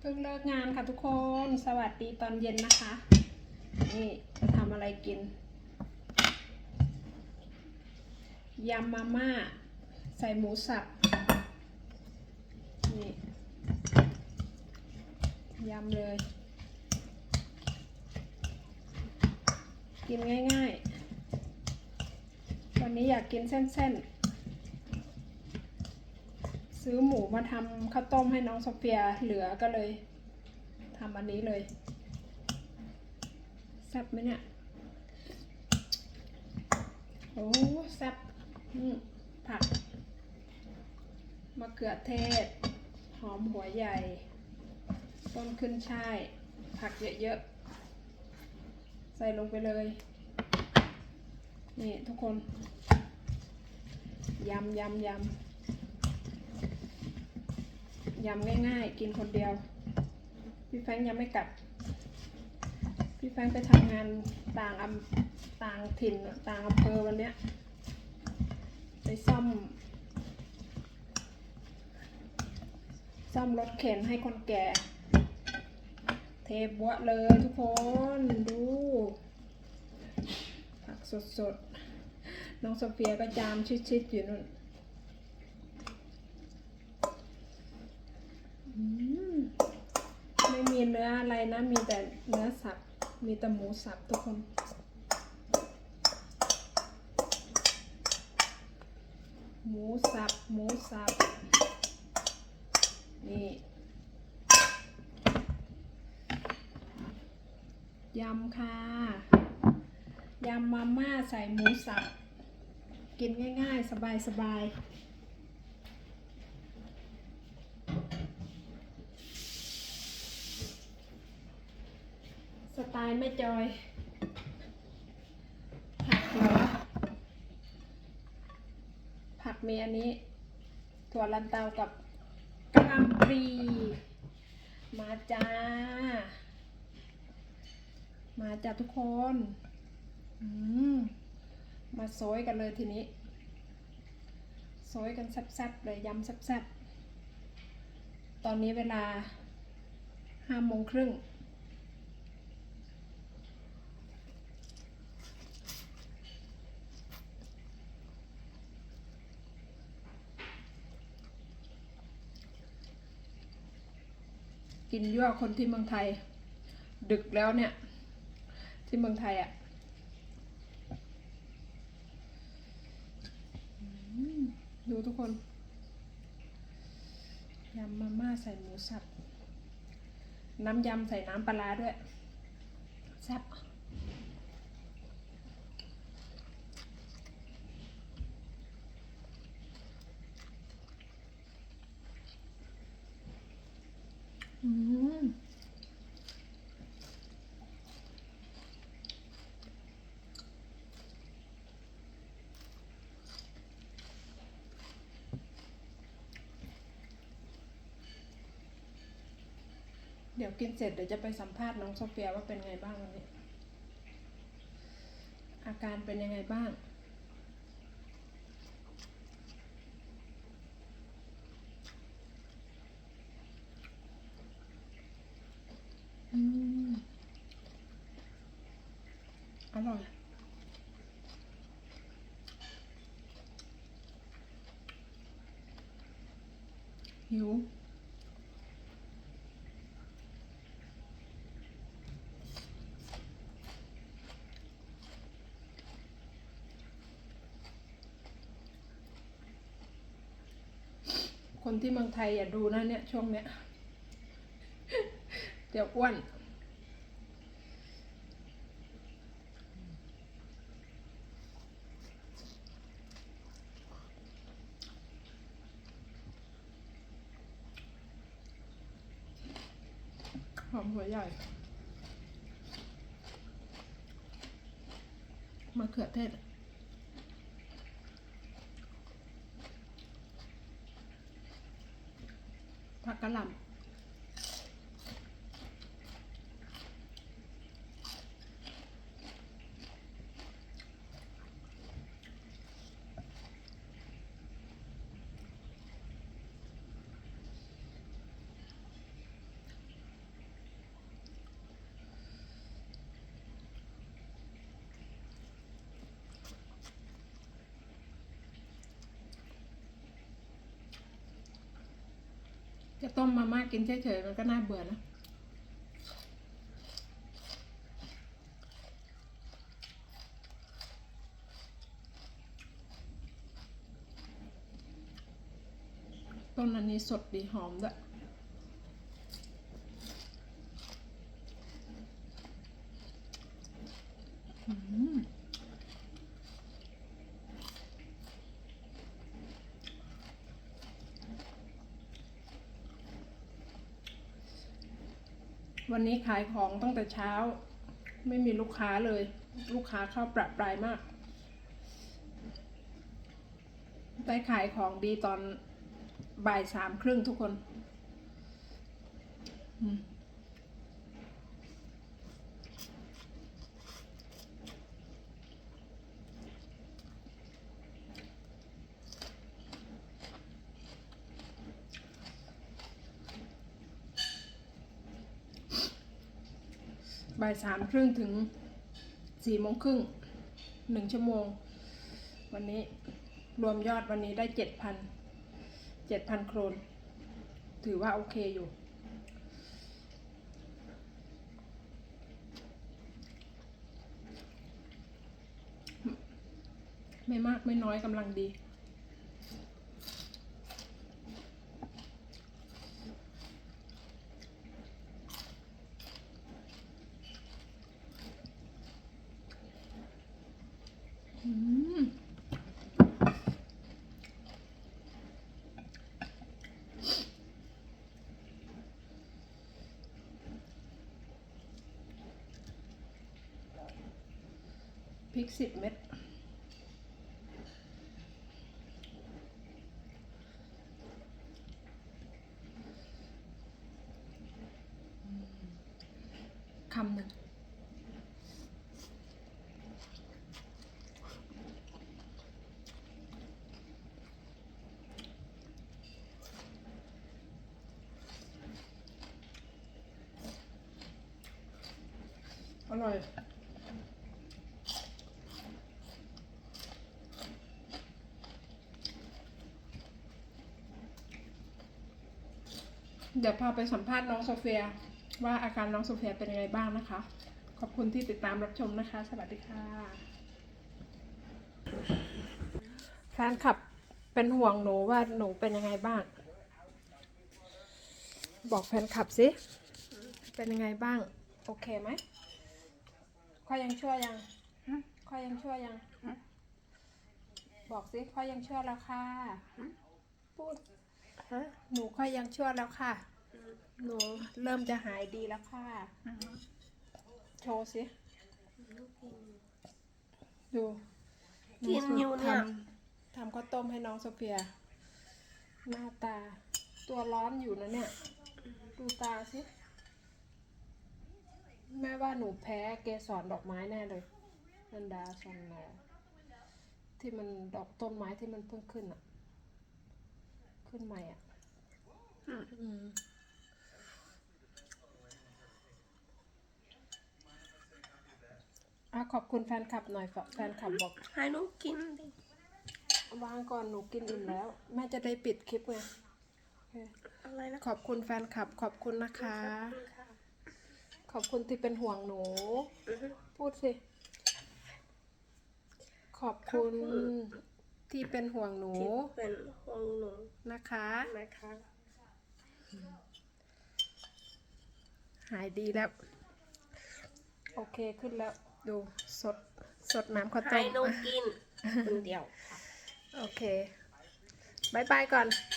เพิ่งเลิกงานค่ะทุกคน สวัสดีตอนเย็นนะคะ นี่จะทำอะไรกิน ยำมาม่า ใส่หมูสับ นี่ยำเลย กินง่ายๆ วันนี้อยากกินเส้นๆ ซื้อหมูมาทำข้าวต้มให้น้องโซเฟียเหลือก็เลยทำอันนี้เลยแซ่บไหมเนี่ยโอ้แซ่บผักมะเขือเทศ หอมหัวใหญ่ ต้นขึ้นช่าย ผักเยอะๆ ใส่ลงไปเลย นี่ทุกคน ยำยำยำ ยำง่าย ๆ กินคนเดียว พี่แฟงยังไม่กลับ พี่แฟงไปทำงานต่างอำต่างถิ่นต่างอำเภอวันเนี้ย ไปซ่อม ซ่อมรถเข็นให้คนแก่ เทบัวเลยทุกคนดูผักสดๆ น้องโซเฟียก็จามชิดๆอยู่นู่นอืมไมีเนื้ออะไรนะ มีแต่เนื้อสับ มีแต่หมูสับทุกคน หมูสับ หมูสับ นี่ ยำค่ะ ยำมาม่าใส่หมูสับ กินง่ายๆ สบายๆ สไตล์ไม่จอย ผักเหรอผักมีอันนี้ ถั่วลันเตากับกะหล่ำปลีมาจ้า มาจ้าทุกคนอืมมาโซยกันเลยทีนี้โซยกันแซ่บๆเลยยำแซ่บๆตอนนี้เวลาห้าโมงครึ่ง กินยั่วคนที่เมืองไทย ดึกแล้วเนี่ย ที่เมืองไทยอะ่ะดูทุกคนยำมาม่าใส่หมูสับ น้ำยำใส่น้ำปลาด้วยแซ่บ อืมเดี๋ยวกินเสร็จเดี๋ยวจะไปสัมภาษณ์น้องโซเฟียว่าเป็นไงบ้างวันนี้ อาการเป็นยังไงบ้าง อืมอร่อยหิวคนที่เมืองไทยอย่าดูนะเนี่ยช่วงเนี้ย ดี๋ยวอ้วนหอมหัวใหญ่มะเขือเทศผักกะหล่ำ จะต้มมาม่ากินเฉยๆมันก็น่าเบื่อนะต้นอันนี้สดดีหอมด้วยอืม วันนี้ขายของตั้งแต่เช้า ไม่มีลูกค้าเลย ลูกค้าเข้าปรับปรายมาก ได้ขายของดีตอนบ่ายสามครึ่งทุกคน อืม บ่ายสามครึ่งถึงสี่โมงครึ่งหนึ่งชั่วโมง วันนี้รวมยอดวันนี้ได้เจ็ดพันเจ็ดพันโครน ถือว่าโอเคอยู่ ไม่มากไม่น้อยกำลังดี พริกสิบเม็ดคำหนึ่ง อ ร่อย เดี๋ยวพาไปสัมภาษณ์น้องโซเฟีย ว่าอาการน้องโซเฟียเป็นยังไงบ้างนะคะ ขอบคุณที่ติดตามรับชมนะคะ สวัสดีค่ะ แฟนคลับเป็นห่วงหนูว่าหนูเป็นยังไงบ้าง บอกแฟนคลับสิ เป็นยังไงบ้าง โอเคไหม ค่อยยังชั่วยังค่อยยังชั่วยัง บอกสิค่อยยังชั่วแล้วค่ะพูดหนูค่อยยังชั่วแล้วค่ะ หนูเริ่มจะหายดีแล้วค่ะ โชว์สิ ดูหกินอยู่เนี่ยทำทำข้าวต้มให้น้องโซเฟีย หน้าตา ตัวร้อนอยู่นะเนี่ย ดูตาสิ แม่ว่าหนูแพ้เกสรดอกไม้แน่เลยนันดาซอนนาที่มันดอกต้นไม้ที่มันเพิ่งขึ้นอะขึ้นใหม่อะอืมอะขอบคุณแฟนคลับหน่อยแฟนคลับบอกให้หนูกินดิวางก่อนหนูกินอิ่มแล้ว แม่จะได้ปิดคลิปไงโอเคอะไรนะขอบคุณแฟนคลับขอบคุณนะคะข อบคุณที่เป็นห่วงหนู อือฮึ พูดสิขอบคุณ ที่เป็นห่วงหนูที่เป็นห่วงหนูนะคะ นะคะ หายดีแล้ว โอเคขึ้นแล้ว ดูสดสดน้ำข้าวต้ให้มหนูกินคนเดียวค่ะโอเคบายบายก่อนบ